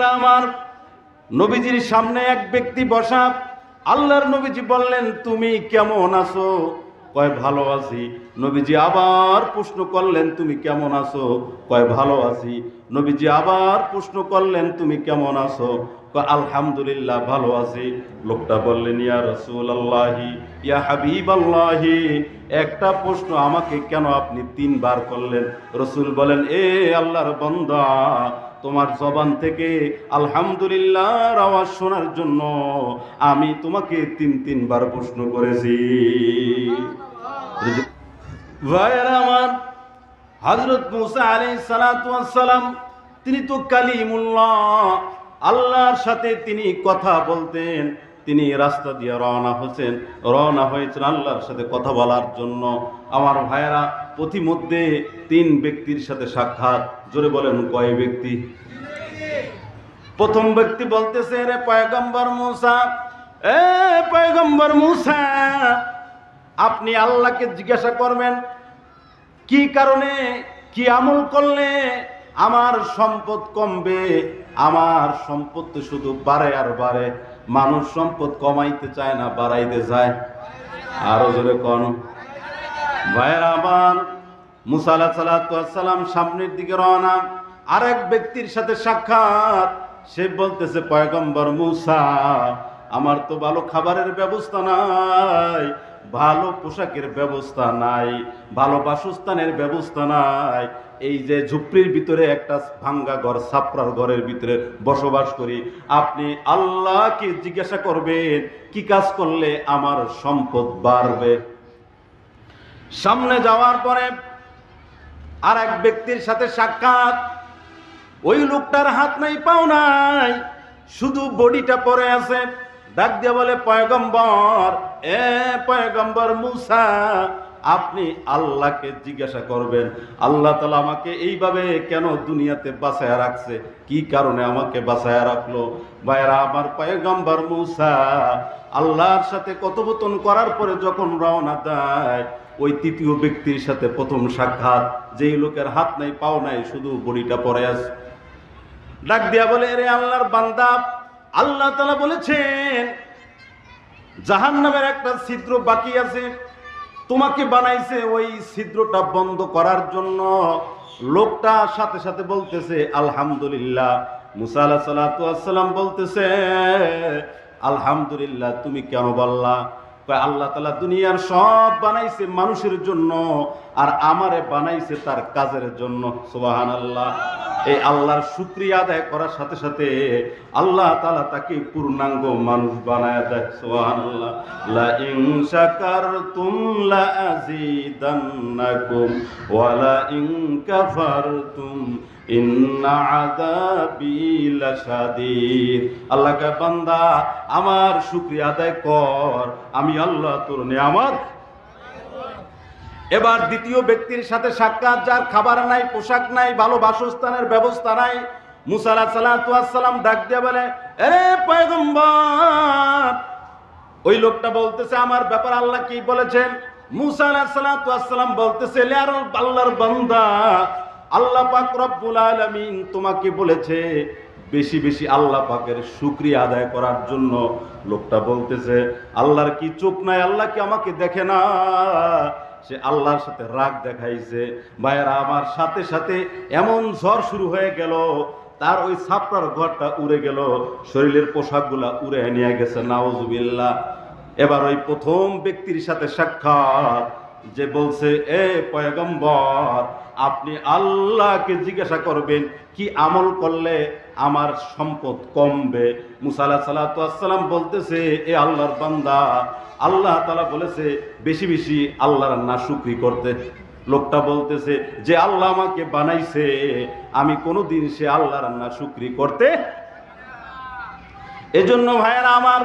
ভাইরা আমার নবীজির সামনে এক ব্যক্তি বসা, আল্লাহর নবীজি বললেন, তুমি কেমন আছো? কয়, ভালো আছি। নবীজি আবার প্রশ্ন করলেন, তুমি কেমন আছো? কয়, ভালো আছি। নবীজি আবার প্রশ্ন করলেন, তুমি কেমন আছো? আলহামদুলিল্লাহ, ভালো আছি। লোকটা বললেন, ইয়া রসুল আল্লাহি ইয়া হাবিব আল্লাহি একটা প্রশ্ন আমাকে কেন আপনি তিনবার করলেন? রসুল বলেন, এ আল্লাহর বন্দা তোমার জবান থেকে আলহামদুলিল্লাহ আওয়াজ শোনার জন্য আমি তোমাকে তিন তিনবার প্রশ্ন করেছি। আলী তিনি তো কালিমুল্লাহ, আল্লাহর সাথে তিনি কথা বলতেন। তিনি রাস্তা দিয়ে রওনা হয়েছেন। রওনা হয়েছেন আল্লাহর সাথে কথা বলার জন্য। আমার ভাইয়েরা প্রতিমধ্যে তিন ব্যক্তির সাথে সাক্ষাৎ। জোরে বলেন, কয় ব্যক্তি? প্রথম ব্যক্তি বলতেছে রে পয়গম্বর মূসা, এ পয়গম্বর মূসা, আপনি আল্লাহকে জিজ্ঞাসা করবেন, কি কারণে, কি আমল করলে আমার সম্পদ কমবে? আমার সম্পদ শুধু বাড়ে আর বাড়ে। মানুষ সম্পদ কমাইতে চায় না, বাড়াইতে চায় আরও জোরে কন। ভাইয়ের আমার মুসালা সালাম সামনের দিকে রওনা। আরেক ব্যক্তির সাথে সাক্ষাৎ। সে বলতেছে, পয়গম্বর মুসা, আমার তো ভালো খাবারের ব্যবস্থা নাই, ভালো পোশাকের ব্যবস্থা নাই, ভালো বাসস্থানের ব্যবস্থা নাই এই যে ঝুপড়ির ভিতরে একটা ভাঙ্গা ঘর, সাপড়ার ঘরের ভিতরে বসবাস করি, আপনি আল্লাহকে জিজ্ঞাসা করবেন, কি কাজ করলে আমার সম্পদ বাড়বে? সামনে যাওয়ার পরে আর এক ব্যক্তির সাথে সাক্ষাৎ। ওই লোকটার হাত নাই, পাও নাই, শুধু বডিটা পরে আছে। ডাক দিয়ে বলে, পয়গম্বর, এ পয়গম্বর মুসা আপনি আল্লাহকে জিজ্ঞাসা করবেন, আল্লাহ তালা আমাকে এইভাবে কেন দুনিয়াতে বাঁচায় রাখছে? কি কারণে আমাকে বাঁচায় রাখল? ভাইরা আমার পয়গম্বর মুসা আল্লাহর সাথে কথোপকথন করার পরে যখন রওনা দেয়, ওই তৃতীয় ব্যক্তির সাথে প্রথম সাক্ষাৎ, যেই লোকের হাত নাই, পাও নাই, শুধু বড়িটা পরে আছে। ডাক দিয়া বলে রে আল্লাহর বান্দা, আল্লাহ তালা বলেছেন জাহান নামের একটা ছিদ্র বাকি আছে তোমাকে বানাইছে ওই ছিদ্রটা বন্ধ করার জন্য। লোকটা সাথে সাথে বলতেছে, আলহামদুলিল্লাহ। মুসা সাল্লাম বলতেছে, আলহামদুলিল্লাহ, তুমি কেন বললা? আল্লাহ তালা দুনিয়ার সব বানাইছে মানুষের জন্য, আর আমারে বানাইছে তার কাজের জন্য। সোবাহান আল্লাহ এই আল্লাহর শুক্রিয়া আদায় করার সাথে সাথে আল্লাহ তালা তাকে পূর্ণাঙ্গ মানুষ বানায় দেয়। সোহান আল্লাহ লা ইন শাকারতুম লা আযীদান্নাকুম ওয়া লা ইন কাফারতুম ইন্না আযাবি লাশাদীদ। আল্লাহকে বান্দা, আমার শুকরিয়া আদায় কর। আমি আল্লাহ তোর নিয়ামত এবার দ্বিতীয় ব্যক্তির সাথে সাক্ষাৎ, যার খাবার নাই, পোশাক নাই, ভালো বাসস্থানের ব্যবস্থা নাই মুসালা সালাম ডাক দিয়ে বলে আরে পয়গম্বর! ওই লোকটা বলতেছে, আমার ব্যাপার আল্লাহ কি বলেছেন? মুসা সালাম বলতেছে, "লে আল্লাহর বান্দা, আল্লাহ পাক রব্বুল আলামিন তোমাকে বলেছে, বেশি বেশি আল্লাহ পাকের শুক্রিয়া আদায় করার জন্য। লোকটা বলতেছে, আল্লাহর কি চোখ নাই? আল্লাহ কি আমাকে দেখে না? সে আল্লাহর সাথে রাগ দেখাইছে। ভাইয়েরা, আমার সাথে সাথে এমন ঝড় শুরু হয়ে গেল, তার ওই ছাপড়ার ঘরটা উড়ে গেল, শরীরের পোশাকগুলা উড়ে নিয়ে গেছে নাওজুবিল্লা এবার ওই প্রথম ব্যক্তির সাথে সাক্ষাৎ, যে বলছে, এ পয়গম্বর আপনি আল্লাহকে জিজ্ঞাসা করবেন, কি আমল করলে আমার সম্পদ কমবে? মুসালা সালাতাম বলতেছে, এ আল্লাহর বান্দা, আল্লাহ তালা বলেছে, বেশি বেশি আল্লাহর না শুক্রি করতে। লোকটা বলতেছে, যে আল্লাহ আমাকে বানাইছে, আমি কোনোদিন সে আল্লাহ রান্না শুক্রি করতে এজন্য ভাইয়েরা আমার,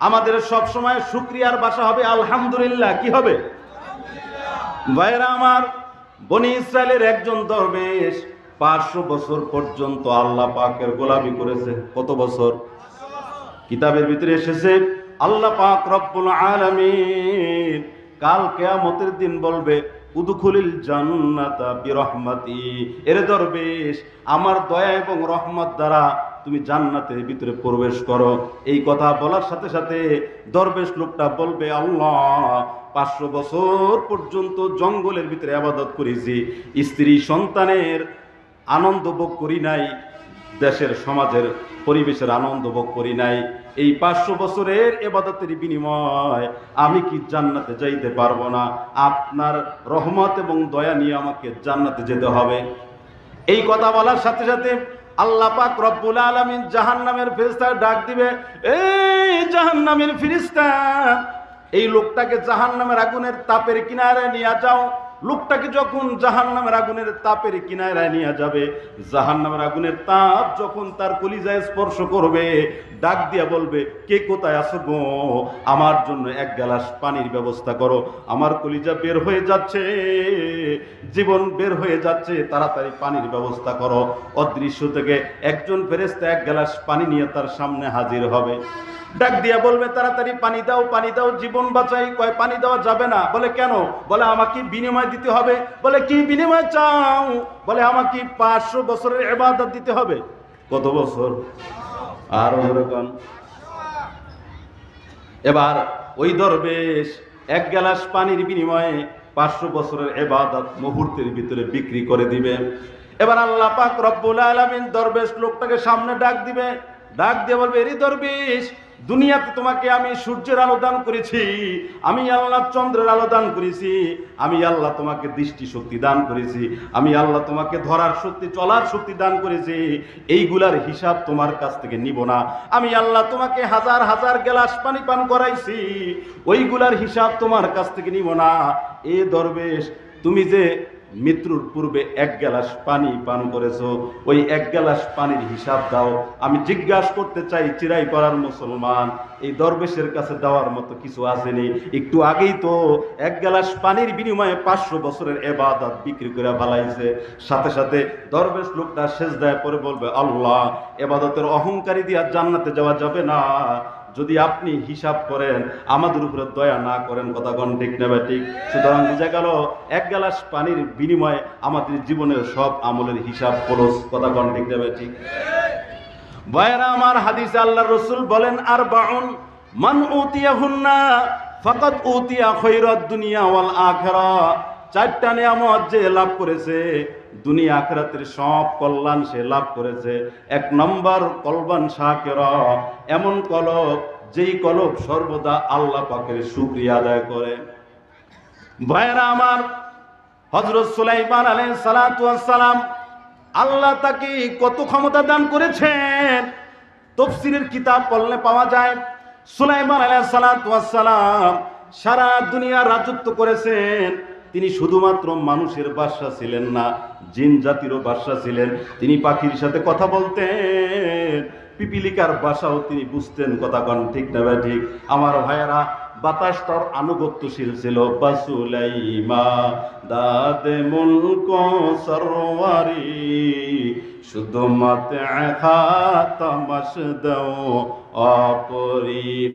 আমাদের সব সময় শুক্রিয়ার বাসা হবে আলহামদুলিল্লাহ। কি হবে? ভাইয়েরা আমার বনি ইসরায়েলের একজন দরবেশ পাঁচশো বছর পর্যন্ত আল্লাহ পাকের গোলামি করেছে। কত বছর? কিতাবের ভিতরে এসেছে, আল্লাহ পাক রব্বুল আলামিন কাল কেয়ামতের দিন বলবে, উদুখুলিল জান্নাতা বিরহমাতি। এর দরবেশ, আমার দয়া এবং রহমত দ্বারা তুমি জান্নাতের ভিতরে প্রবেশ করো। এই কথা বলার সাথে সাথে দরবেশ লোকটা বলবে, আল্লাহ, পাঁচশো বছর পর্যন্ত জঙ্গলের ভিতরে আবাদত করেছি। স্ত্রী সন্তানের আনন্দ ভোগ করি নাই, দেশের সমাজের পরিবেশের আনন্দ ভোগ করি নাই। এই পাঁচশো বছরের এবাদতের বিনিময় আমি কি জান্নাতে যাইতে পারব না? আপনার রহমত এবং দয়া নিয়ে আমাকে জান্নাতে যেতে হবে। এই কথা বলার সাথে সাথে আল্লাহ পাক রব্বুল জাহান নামের ফিরিস্তার ডাক দিবে, এই জাহান নামের ফিরিস্তা এই লোকটাকে জাহান নামের আগুনের তাপের কিনারে নিয়ে যাও। লোকটাকে যখন জাহান্নামের আগুনের তাপের কিনারায় নিয়ে যাবে, জাহান্নামের আগুনের তাপ যখন তার কলিজায় স্পর্শ করবে, ডাক দিয়া বলবে, কে কোথায় আসো গো? আমার জন্য এক গ্লাস পানির ব্যবস্থা করো। আমার কলিজা বের হয়ে যাচ্ছে, জীবন বের হয়ে যাচ্ছে, তাড়াতাড়ি পানির ব্যবস্থা করো। অদৃশ্য থেকে একজন ফেরেস্তা এক গ্লাস পানি নিয়ে তার সামনে হাজির হবে। ডাক দিয়া বলবে, তাড়াতাড়ি পানি দাও পানি দাও, জীবন বাঁচাই। কয়, পানি দেওয়া যাবে না। বলে, কেন? বলে, আমাকে বিনিময় দিতে হবে। বলে, কি বিনিময় চাও? বলে, আমাকে পাঁচশো বছরের এবাদত দিতে হবে। কত বছর? আর এরকম এবার ওই দরবেশ এক গ্লাস পানির বিনিময়ে পাঁচশো বছরের এবাদত মুহূর্তের ভিতরে বিক্রি করে দিবে। এবার আল্লাহ পাক রব্বুল আলামিন দরবেশ লোকটাকে সামনে ডাক দিবে। ডাক দিয়ে বলবে, এরি দরবেশ দুনিয়াতে তোমাকে আমি সূর্যের আলো দান করেছি, আমি আল্লাহ চন্দ্রের আলো দান করেছি, আমি আল্লাহ তোমাকে দৃষ্টি শক্তি দান করেছি, আমি আল্লাহ তোমাকে ধরার শক্তি, চলার শক্তি দান করেছি, এইগুলার হিসাব তোমার কাছ থেকে নিব না। আমি আল্লাহ তোমাকে হাজার হাজার গ্লাস পানি পান করাইছি, ওইগুলার হিসাব তোমার কাছ থেকে নিব না। এ দরবেশ, তুমি যে মৃত্যুর পূর্বে এক গ্লাস পানি পান করেছ, ওই এক গ্লাস পানির হিসাব দাও। আমি জিজ্ঞাসা করতে চাই, চিরাই পাড়ার মুসলমান, এই দরবেশের কাছে দেওয়ার মতো কিছু আসেনি। একটু আগেই তো এক গ্লাস পানির বিনিময়ে পাঁচশো বছরের এবাদত বিক্রি করে বালাইছে সাথে সাথে দরবেশ লোকটা শেষ দেয় পরে বলবে, আল্লাহ, এবাদতের অহংকারী দিয়া জান্নাতে যাওয়া যাবে না। যদি আপনি হিসাব করেন, আমাদের উপরে দয়া না করেন, কথা ঠিক নেবে ঠিক? সুতরাং বোঝা গেল, এক গ্লাস পানির বিনিময়ে আমাদের জীবনের সব আমলের হিসাব খরচ, কথা ঠিক নেবে ঠিক? বয়রা আমার হাদিস আল্লাহ রসুল বলেন আর বাউন মান উতিয়া হুন্না ফাকাত উতিয়া খৈরত দুনিয়া ওয়াল আখরা। চারটা নিয়ামত যে লাভ করেছে, দুনিয়া আখরাতের সব কল্যাণ সে লাভ করেছে। এক নম্বর, কলবান শাকেরা এমন কলব, যেই কলব সর্বদা আল্লাহ পাকের শুক্রিয়া আদায় করে। ভাইয়েরা আমার হজরত সুলাইমান আলাই সালাম, আল্লাহ তাকে কত ক্ষমতা দান করেছেন? তফসিরের কিতাব পড়লে পাওয়া যায়, সুলাইমান আলাই সালাম সারা দুনিয়া রাজত্ব করেছেন। তিনি শুধুমাত্র মানুষের বাদশা ছিলেন না, জিন জাতিরও বাদশা ছিলেন। তিনি পাখির সাথে কথা বলতেন, পিপিলিকার ভাষাও তিনি বুঝতেন কথা কন ঠিক না ঠিক? আমার ভাইয়েরা, বাতাস তার আনুগত্যশীল ছিল। বাসুলাইমা, দাদে মুলক সরওয়ারি, শুধু মত দাও অপরি